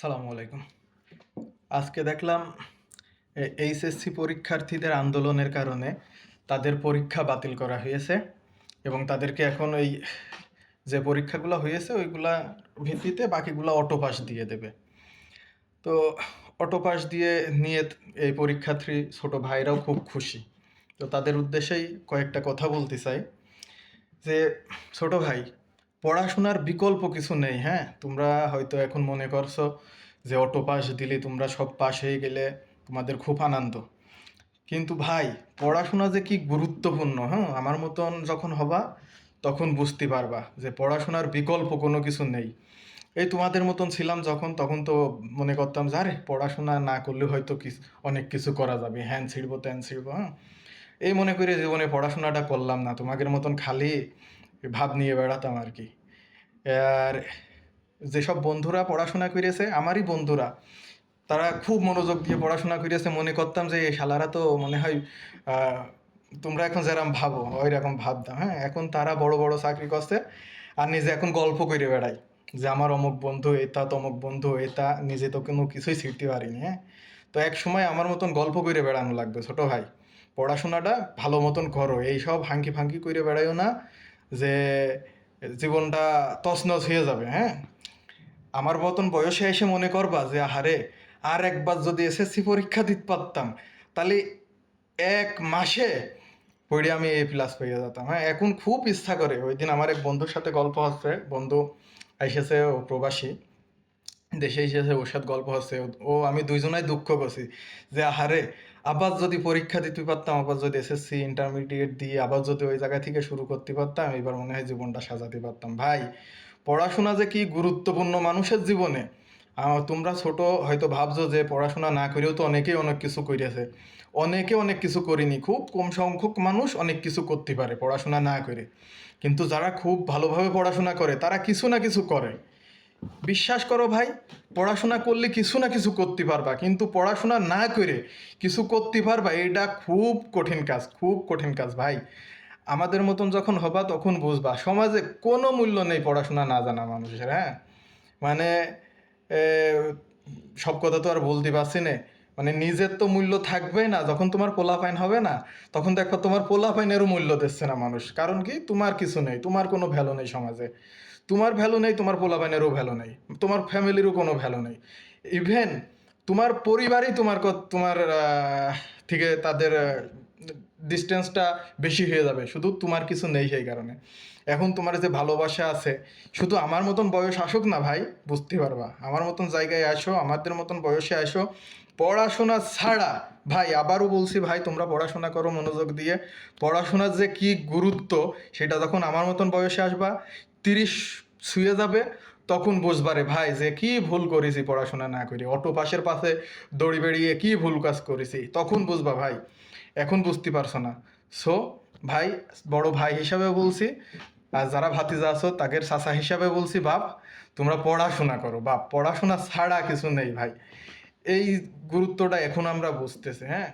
সালামু আলাইকুম। আজকে দেখলাম এইচএসসি পরীক্ষার্থীদের আন্দোলনের কারণে তাদের পরীক্ষা বাতিল করা হয়েছে এবং তাদেরকে এখন ওই যে পরীক্ষাগুলো হয়েছে ওইগুলা ভিত্তিতে বাকিগুলো অটো পাস দিয়ে দেবে। তো অটো পাস দিয়ে নিয়ে এই পরীক্ষার্থী ছোট ভাইরাও খুব খুশি। তো তাদের উদ্দেশ্যেই কয়েকটা কথা বলতে চাই। যে ছোট ভাই পড়াশোনার বিকল্প কিছু নেই হ্যাঁ? তোমরা হয়তো এখন মনে করছ যে অটো পাস দিলে তোমরা সব পাস হয়ে গেলে তোমাদের খুব আনন্দ। কিন্তু ভাই, পড়াশোনা যে কি গুরুত্বপূর্ণ হ্যাঁ আমার মতন যখন হবা, তখন বুঝতে পারবা যে পড়াশোনার বিকল্প কোনো কিছু নেই। এই তোমাদের মতন ছিলাম যখন, তখন তো মনে করতাম যে, আরে, পড়াশোনা না করলে হয়তো অনেক কিছু করা যাবে। হ্যান ছিড়বো, ত্যান ছিড়বো হ্যাঁ এই মনে করে জীবনে পড়াশোনাটা করলাম না। তোমাদের মতন খালি ভাব নিয়ে বেড়াতাম আর কি। আর যেসব বন্ধুরা পড়াশোনা করেছে, আমারই বন্ধুরা, তারা খুব মনোযোগ দিয়ে পড়াশোনা করেছে। মনে করতাম যে শালারা তো মনে হয় তোমরা এখন যেরকম ভাবো ওই রকম ভাবতাম হ্যাঁ এখন তারা বড় বড় চাকরি করছে, আর নিজে এখন গল্প করে বেড়ায় যে, আমার অমুক বন্ধু, এটা তমুক বন্ধু, এটা নিজে তো কোনো কিছুই শিখতে পারিনি। হ্যাঁ তো এক সময় আমার মতন গল্প করে বেড়ানো লাগবে, ছোট ভাই। পড়াশোনাটা ভালো মতন করো, এইসব হাঙ্কি ফাঙ্কি করে বেড়াইও না। যে জীবনটা তছনছ হয়ে যাবে হ্যাঁ? আমার মতন বয়সে এসে মনে করবা যে, আহারে, আর একবার যদি এসএসসি পরীক্ষা দিতে পারতাম, তাহলে এক মাসে পড়ে আমি এ প্লাস পেয়ে যেতাম হ্যাঁ? এখন খুব ইচ্ছা করে। ওই দিন আমার এক বন্ধুর সাথে গল্প হচ্ছে, বন্ধু এসেছে প্রবাসী। দেশে এসেছে ওর সাথে গল্প হচ্ছে, ও আমি দুইজনাই দুঃখ করছি যে, আহারে, আবার যদি পরীক্ষা দিতে পারতাম, আবার যদি এসএসসি ইন্টারমিডিয়েট দিয়ে আবার যদি ওই জায়গা থেকে শুরু করতে পারতাম, এবার মনে হয় জীবনটা সাজাতে পারতাম। ভাই, পড়াশোনা যে কি গুরুত্বপূর্ণ মানুষের জীবনে। তোমরা ছোট হয়তো ভাবছ যে, পড়াশোনা না করেও তো অনেকেই অনেক কিছু করেছে অনেকে অনেক কিছু করিনি। খুব কম সংখ্যক মানুষ অনেক কিছু করতে পারে পড়াশোনা না করে। কিন্তু যারা খুব ভালোভাবে পড়াশোনা করে, তারা কিছু না কিছু করে। বিশ্বাস করো ভাই, পড়াশোনা করলে কিছু না কিছু করতে পারবা, কিন্তু পড়াশোনা না করে কিছু করতে পারবা, এটা খুব কঠিন কাজ, খুব কঠিন কাজ ভাই। আমাদের মতন যখন হবা তখন বুঝবা, সমাজে কোনো মূল্য নেই পড়াশোনা না জানা মানুষের হ্যাঁ? মানে সব কথা তো আর বলতে পারছি না। মানে নিজের তো মূল্য থাকবেই না, যখন তোমার পোলাপাইন হবে না, তখন দেখো তোমার পোলাপাইনেরও মূল্য দিচ্ছে না মানুষ। কারণ কি? তোমার কিছু নেই, তোমার কোনো ভ্যালু নেই সমাজে। তোমার ভ্যালু নেই, তোমার পোলাপাইনেরও ভ্যালু নেই, তোমার ফ্যামিলিরও কোনো ভ্যালু নেই। ইভেন তোমার পরিবারই তোমার তোমার থেকে তাদের ডিস্টেন্সটা বেশি হয়ে যাবে। শুধু তোমার কিছু নেই সেই কারণে। এখন তোমার যে ভালোবাসা আছে, শুধু আমার মতন বয়স আসুক না ভাই বুঝতে পারবা। আমার মতন জায়গায় আসো, আমাদের মতন বয়সে আসো পড়াশোনা ছাড়া, ভাই, আবারও বলছি ভাই, তোমরা পড়াশোনা করো মনোযোগ দিয়ে। পড়াশোনার যে কি গুরুত্ব, সেটা যখন আমার মতন বয়সে আসবা, তিরিশ ছুঁয়ে যাবে, তখন বুঝবারে ভাই যে কি ভুল করেছি পড়াশোনা না করে। অটো পাশের পাশে দড়ি বেড়িয়ে কি ভুল কাজ করেছি, তখন বুঝবা ভাই, এখন বুঝতে পারছ না। সো ভাই, বড় ভাই হিসাবে বলছি, আর যারা ভাতিজা আছো, তাদের চাচা হিসাবে বলছি, বাপ, তোমরা পড়াশোনা করো। বাপ, পড়াশোনা ছাড়া কিছু নেই ভাই। এই গুরুত্বটা এখন আমরা বুঝতেছি হ্যাঁ?